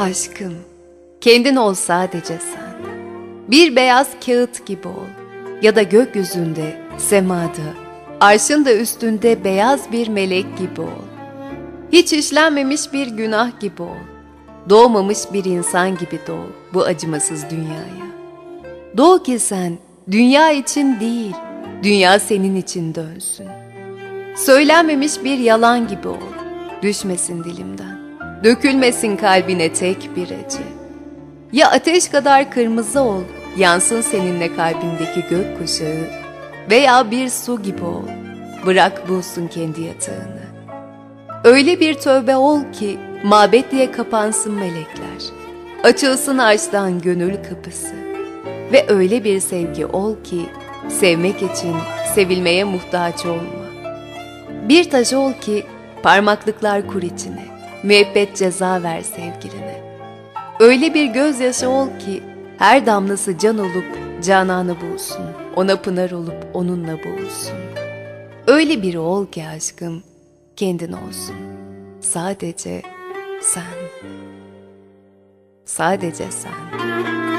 Aşkım, kendin ol sadece sen. Bir beyaz kağıt gibi ol. Ya da gökyüzünde, semada, arşın da üstünde beyaz bir melek gibi ol. Hiç işlenmemiş bir günah gibi ol. Doğmamış bir insan gibi doğ bu acımasız dünyaya. Doğ ki sen dünya için değil, dünya senin için dönsün. Söylenmemiş bir yalan gibi ol, düşmesin dilimden. Dökülmesin kalbine tek bir acı. Ya ateş kadar kırmızı ol, yansın seninle kalbindeki gök kuşağı. Veya bir su gibi ol, bırak bulsun kendi yatağını. Öyle bir tövbe ol ki mabet diye kapansın melekler. Açılsın açtan gönül kapısı. Ve öyle bir sevgi ol ki sevmek için sevilmeye muhtaç olma. Bir taş ol ki parmaklıklar kur içine, müebbet ceza ver sevgiline. Öyle bir gözyaşı ol ki her damlası can olup cananı bulsun, ona pınar olup onunla boğulsun. Öyle biri ol ki aşkım, kendin olsun. Sadece sen. Sadece sen.